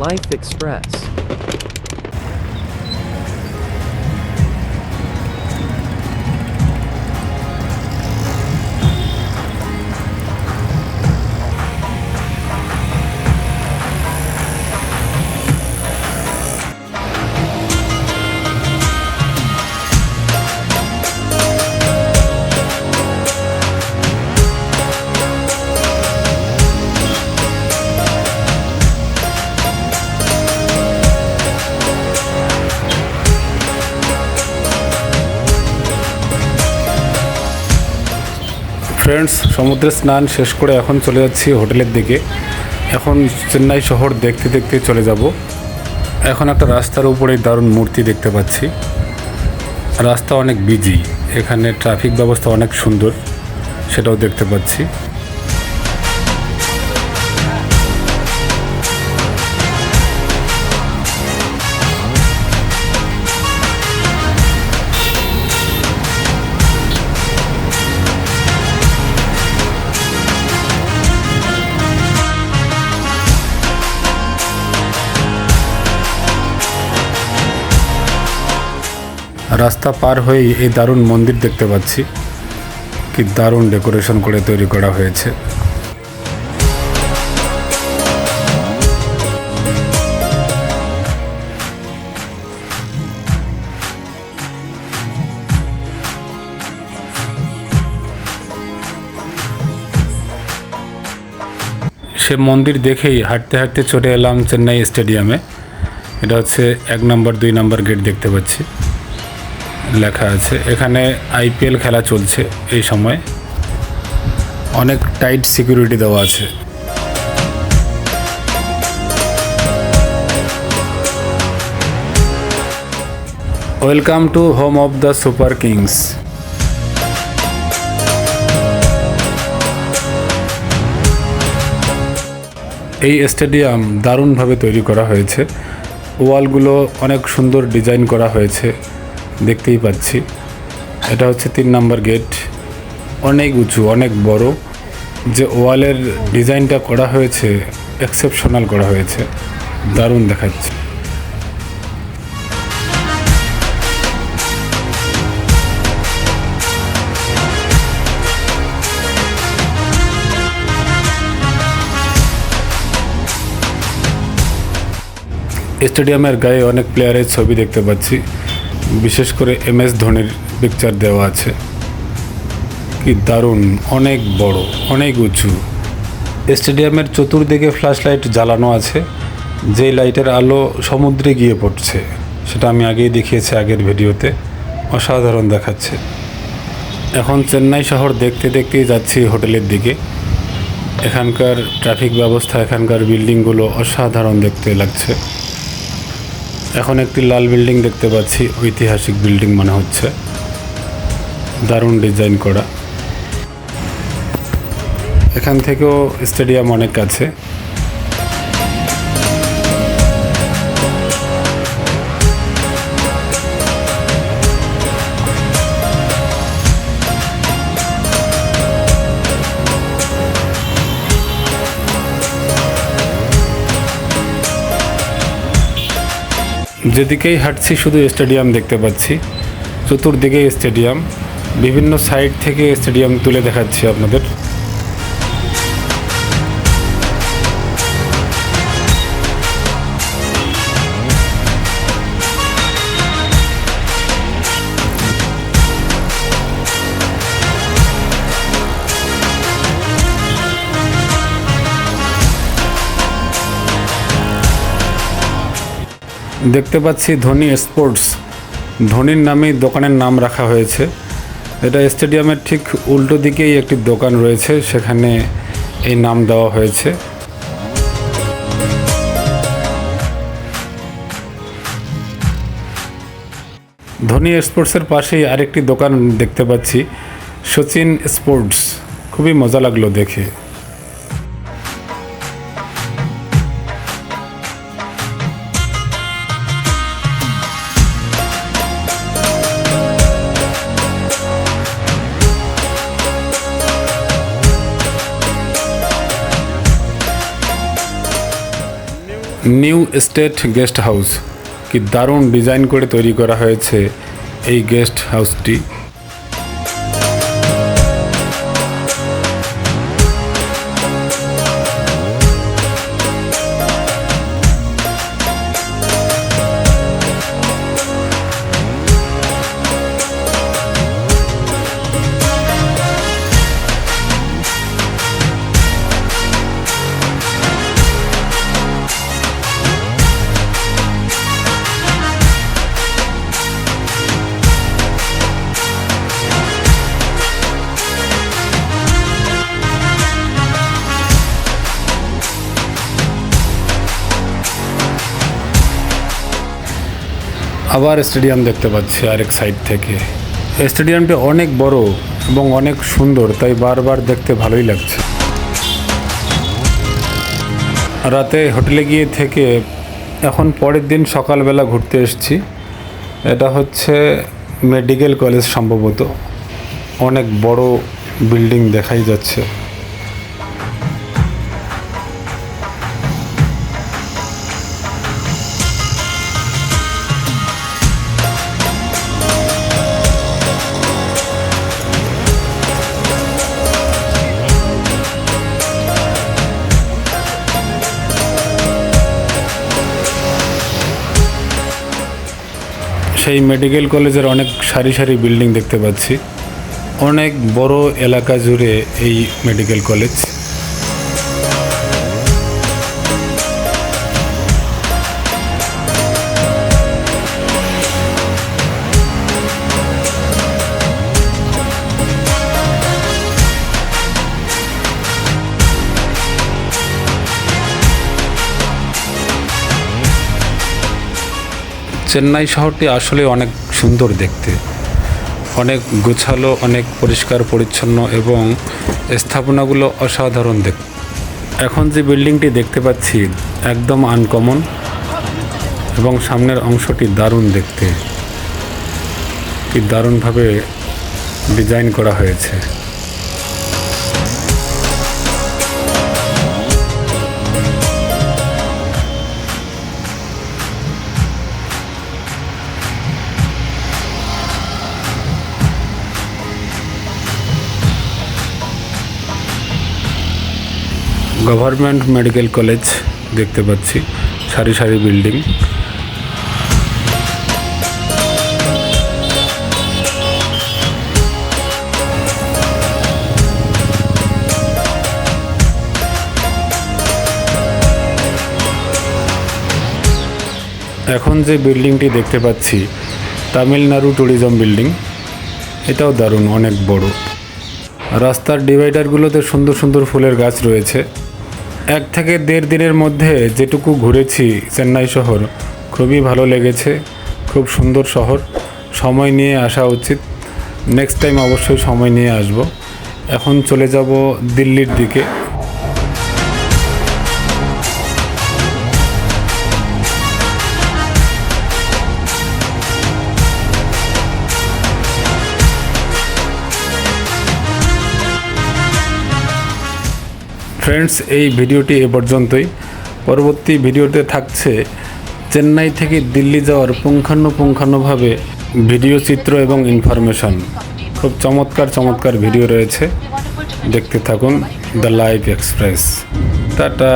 Life Express. Friends সমুদ্রে স্নান শেষ করে এখন চলে যাচ্ছি হোটেলের দিকে। এখন চেন্নাই শহর দেখতে দেখতে চলে যাব। এখন একটা রাস্তার উপরে দারুণ মূর্তি দেখতে পাচ্ছি। রাস্তা অনেক বিজি এখানে ট্রাফিক ব্যবস্থা অনেক সুন্দর, সেটাও দেখতে পাচ্ছি। রাস্তা পার হয়েই এই দারুণ মন্দির দেখতে পাচ্ছি। কি দারুণ ডেকোরেশন করে তৈরি করা হয়েছে। সে মন্দির দেখেই হাঁটতে হাঁটতে চলে এলাম চেন্নাই স্টেডিয়ামে। এটা হচ্ছে এক নম্বর, দুই নম্বর গেট দেখতে পাচ্ছি। লেখা আছে। এখানে আইপিএল খেলা চলছে এই সময়। অনেক টাইট সিকিউরিটি দেওয়া আছে। Welcome to home of the super kings. এই স্টেডিয়াম দারুণভাবে তৈরি করা হয়েছে। ওয়ালগুলো অনেক সুন্দর ডিজাইন করা হয়েছে। দেখতেই পাচ্ছি। এটা হচ্ছে তিন নাম্বার গেট। অনেক উঁচু, অনেক বড়। যে ওয়ালের ডিজাইনটা করা হয়েছে এক্সেপশনাল করা হয়েছে। দারুণ দেখাচ্ছে। স্টেডিয়ামের গায়ে অনেক প্লেয়ারের ছবি দেখতে পাচ্ছি। বিশেষ করে এম এস ধোনির পিকচার দেওয়া আছে। কি দারুণ, অনেক বড়, অনেক উঁচু। স্টেডিয়ামের চতুর্দিকে ফ্ল্যাশ লাইট জ্বালানো আছে, যেই লাইটের আলো সমুদ্রে গিয়ে পড়ছে। সেটা আমি আগেই দেখিয়েছি আগের ভিডিওতে, অসাধারণ দেখাচ্ছে। এখন চেন্নাই শহর দেখতে দেখতেই যাচ্ছি হোটেলের দিকে। এখানকার ট্রাফিক ব্যবস্থা, এখানকার বিল্ডিংগুলো অসাধারণ দেখতে লাগছে। এখন একটি লাল বিল্ডিং দেখতে পাচ্ছি, ঐতিহাসিক বিল্ডিং মনে হচ্ছে। দারুণ ডিজাইন করা। এখান থেকেও স্টেডিয়াম অনেক কাছে যেদিকেই হাঁটছি শুধু স্টেডিয়াম দেখতে পাচ্ছি। চতুর্দিকে স্টেডিয়াম, বিভিন্ন সাইড থেকে স্টেডিয়াম তুলে দেখাচ্ছি আপনাদের। দেখতে পাচ্ছি ধোনি স্পোর্টস। ধোনির নামেই দোকানের নাম রাখা হয়েছে। এটা স্টেডিয়ামের ঠিক উল্টো দিকেই একটি দোকান রয়েছে, সেখানে এই নাম দেওয়া হয়েছে। ধোনি স্পোর্টসের পাশেই আরেকটি দোকান দেখতে পাচ্ছি সচিন স্পোর্টস। খুবই মজা লাগল দেখে। New state guest house. কি দারুণ ডিজাইন করে তৈরি করা হয়েছে এই গেস্ট হাউসটি। আবার স্টেডিয়াম দেখতে পাচ্ছি আরেক সাইড থেকে। স্টেডিয়ামটি অনেক বড় এবং অনেক সুন্দর, তাই বারবার দেখতে ভালোই লাগছে। রাতে হোটেলে গিয়ে থেকে এখন পরের দিন সকালবেলা ঘুরতে এসেছি। এটা হচ্ছে মেডিকেল কলেজ সম্ভবত। অনেক বড় বিল্ডিং দেখাই যাচ্ছে। সেই মেডিকেল কলেজের অনেক সারি সারি বিল্ডিং দেখতে পাচ্ছি। অনেক বড় এলাকা জুড়ে এই মেডিকেল কলেজ চেন্নাই শহরটি আসলে অনেক সুন্দর দেখতে। অনেক গোছালো, অনেক পরিষ্কার, পরিচ্ছন্ন এবং স্থাপনাগুলো অসাধারণ দেখ এখন যে বিল্ডিংটি দেখতে পাচ্ছি একদম আনকমন এবং সামনের অংশটি দারুণ দেখতে। কি দারুণভাবে ডিজাইন করা হয়েছে। গভর্নমেন্ট মেডিকেল কলেজ দেখতে পাচ্ছি, সারি সারি বিল্ডিং। এখন যে বিল্ডিংটি দেখতে পাচ্ছি, তামিলনাড়ু ট্যুরিজম বিল্ডিং, এটাও দারুণ, অনেক বড়। রাস্তার ডিভাইডারগুলোতে সুন্দর সুন্দর ফুলের গাছ রয়েছে। এক থেকে দেড় দিনের মধ্যে যেটুকু ঘুরেছি চেন্নাই শহর, খুবই ভালো লেগেছে, খুব সুন্দর শহর। সময় নিয়ে আসা উচিত। নেক্সট টাইম অবশ্যই সময় নিয়ে আসব। এখন চলে যাব দিল্লির দিকে। ফ্রেন্ডস এই ভিডিওটি এ পর্যন্তই। পরবর্তী ভিডিওতে থাকছে চেন্নাই থেকে দিল্লি যাওয়ার পুঙ্খানুপুঙ্খানুভাবে ভিডিও চিত্র এবং ইনফরমেশন খুব চমৎকার চমৎকার ভিডিও রয়েছে। দেখতে থাকুন দ্য লাইফ এক্সপ্রেস। টাটা।